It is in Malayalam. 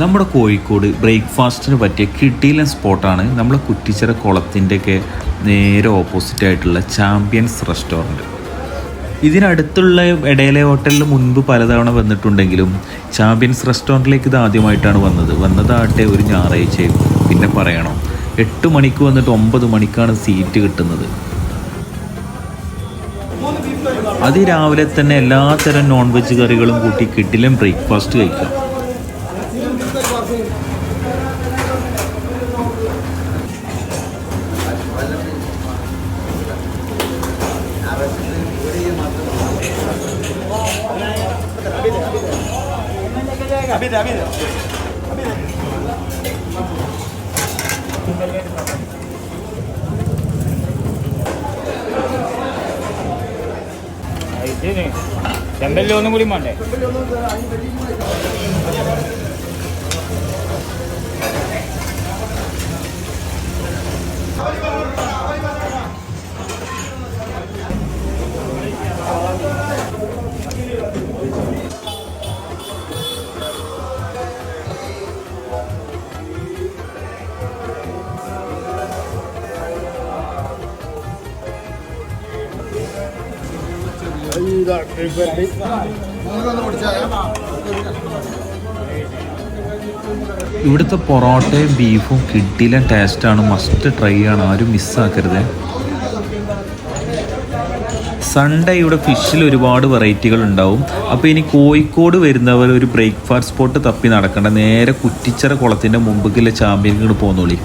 നമ്മുടെ കോഴിക്കോട് ബ്രേക്ക്ഫാസ്റ്റിന് പറ്റിയ കിട്ടിയിലെ സ്പോട്ടാണ് നമ്മുടെ കുറ്റിച്ചിറ കുളത്തിന്റെയൊക്കെ നേരെ ഓപ്പോസിറ്റ് ആയിട്ടുള്ള ചാമ്പ്യൻസ് റെസ്റ്റോറന്റ്. ഇതിനടുത്തുള്ള ഇടയിലെ ഹോട്ടലിൽ മുൻപ് പലതവണ വന്നിട്ടുണ്ടെങ്കിലും ചാമ്പ്യൻസ് റെസ്റ്റോറന്റിലേക്ക് ഇത് ആദ്യമായിട്ടാണ് വന്നത്. വന്നതാട്ടെ ഒരു ഞായറാഴ്ചയും പിന്നെ പറയണം? എട്ട് മണിക്ക് വന്നിട്ട് ഒമ്പത് മണിക്കാണ് സീറ്റ് കിട്ടുന്നത്. അതിരാവിലെ തന്നെ എല്ലാത്തരം നോൺ വെജ് കറികളും കൂട്ടി കിട്ടിലും ബ്രേക്ക്ഫാസ്റ്റ് കഴിക്കാം. ഇതിന് ചെമ്പല്ലി ഒന്നും കൂടി വേണ്ടേ? 이거 이거 이거 이거 이거 ഇവിടുത്തെ പൊറോട്ടയും ബീഫും കിട്ടിയില്ല. ടേസ്റ്റാണ് മസ്റ്റ് ട്രൈ ആണ്. ആരും മിസ്സാക്കരുത് സൺഡേ ഇവിടെ ഫിഷിൽ ഒരുപാട് വെറൈറ്റികൾ ഉണ്ടാവും. അപ്പോൾ ഇനി കോഴിക്കോട് വരുന്നവർ ഒരു ബ്രേക്ക്ഫാസ്റ്റ് സ്പോട്ട് തപ്പി നടക്കേണ്ട. നേരെ കുറ്റിച്ചിറ കുളത്തിന്റെ മുമ്പിലെ ചാമ്പ്യൻ പോകുന്നോളി